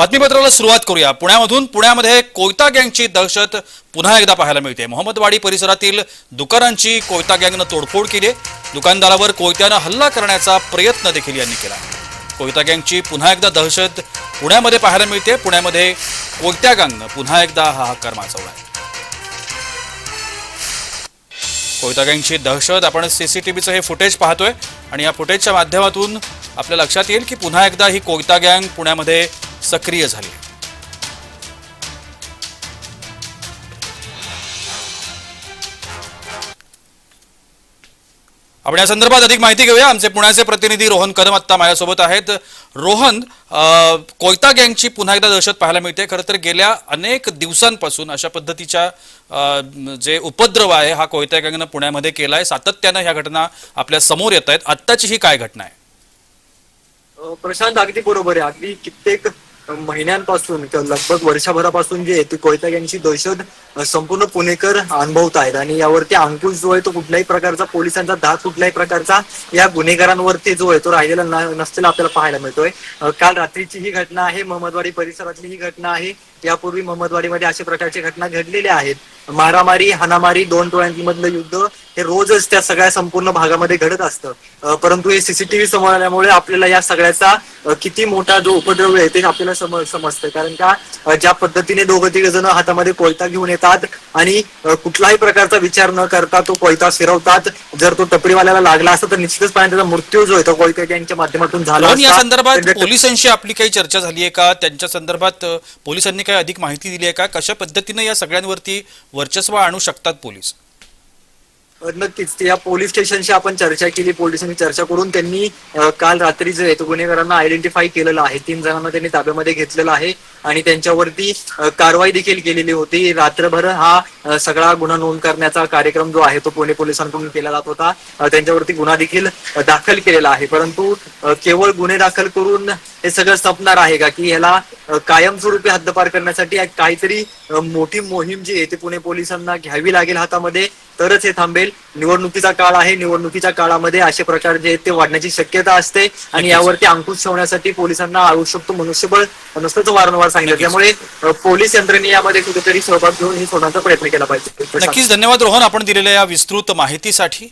बातमीपत्राला सुरुवात करूया. पुण्यामधून पुण्यामध्ये कोयता गँगची दहशत पुन्हा एकदा पाहायला मिळते. मोहम्मदवाडी परिसरातील दुकानांची कोयता गँगनं तोडफोड केली. आहे. दुकानदारावर कोयत्यानं हल्ला करण्याचा प्रयत्न देखील यांनी केला. कोयता गँगची पुन्हा एकदा दहशत पुण्यामध्ये पाहायला मिळते. पुण्यामध्ये कोयत्या गँगनं पुन्हा एकदा हा हकार माजवला आहे कोयता गँगची दहशत आपण सीसीटीव्हीचं हे फुटेज पाहतोय. आणि या फुटेजच्या माध्यमातून आपल्या लक्षात येईल की पुन्हा एकदा ही कोयता गँग पुण्यामध्ये सक्रिय झाले. आपण या संदर्भात अधिक माहिती घेऊया. आमचे पुण्याचे प्रतिनिधी रोहन कदम आत्ता माझ्यासोबत आहेत. रोहन कोयता गँगची पुन्हा एकदा दहशत पाहायला मिळते. खरं तर गेल्या अनेक दिवसांपासून अशा पद्धतीच्या जे उपद्रव आहे हा कोयता गँगनं पुण्यामध्ये केलाय. सातत्यानं ह्या घटना आपल्यासमोर येत आहेत. आत्ताची ही काय घटना आहे? प्रशांत अगदी बरोबर आहे. अगदी कित्येक महिन्यांपासून किंवा लगभग वर्षभरापासून जे आहे ती कोयता यांची दहशत संपूर्ण पुणेकर अनुभवत आहेत आणि यावरती अंकुश जो आहे तो कुठल्याही प्रकारचा पोलिसांचा धाक कुठल्याही प्रकारचा या गुन्हेगारांवरती जो आहे तो राहिलेला नसलेला आपल्याला पाहायला मिळतोय. काल रात्रीची ही घटना आहे महमदवाडी परिसरातली ही घटना आहे. यापूर्वी महमदवाडीमध्ये अशा प्रकारची घटना घडलेल्या आहेत. मारामारी हाणामारी दोन टोळ्यांमधलं युद्ध हे रोजच त्या सगळ्या संपूर्ण भागामध्ये घडत असतं. परंतु हे सीसीटीव्ही समोर आल्यामुळे आपल्याला या सगळ्याचा किती मोठा जो उपद्रव आहे ते आपल्याला सम समजतं. कारण का ज्या पद्धतीने दोघं तिघ जण हातामध्ये कोयता घेऊन येतात आणि कुठलाही प्रकारचा विचार न करता तो कोयता फिरवतात जर तो टपरीवाल्याला लागला असता तर निश्चितपणे त्याचा मृत्यू जो आहे तो कोयता यांच्या माध्यमातून झाला या. संदर्भात पोलिसांशी आपली काही चर्चा झाली आहे का? त्यांच्या संदर्भात पोलिसांनी काही अधिक माहिती दिली आहे का? कशा पद्धतीने या सगळ्यांवरती वर्चस्व आणू शकतात पोलीस. नक्कीच. या पोलीस स्टेशनशी आपण चर्चा केली. पोलिसांनी चर्चा करून त्यांनी काल रात्री जे गुन्हेगारांना आयडेंटिफाय केलेलं आहे तीन जणांना त्यांनी ताब्यामध्ये घेतलेलं आहे आणि त्यांच्यावरती कारवाई देखील केलेली होती. रात्रभर हा सगळा गुन्हा नोंद करण्याचा कार्यक्रम जो आहे तो पुणे पोलिसांकडून केला जात होता. त्यांच्यावरती गुन्हा देखील दाखल केलेला आहे. परंतु केवळ गुन्हे दाखल करून हे सगळं संपणार आहे का? की ह्याला कायमस्वरूपी हद्दपार करण्यासाठी काहीतरी मोठी मोहीम जी आहे ती पुणे पोलिसांना घ्यावी लागेल हातामध्ये तरच हे थांबेल. निवडणुकीचा काळ आहे. निवडणुकीच्या काळामध्ये असे प्रकार जे आहेत ते वाढण्याची शक्यता असते आणि यावरती अंकुश ठेवण्यासाठी पोलिसांना आवश्यक तो मनुष्यबळ नसल्याचं वारंवार सांगितलं. त्यामुळे पोलीस यंत्रणेने यामध्ये कुठेतरी सहभाग घेऊन हे सोडण्याचा प्रयत्न केला पाहिजे. नक्कीच. धन्यवाद रोहन. आपण दिलेल्या या विस्तृत माहितीसाठी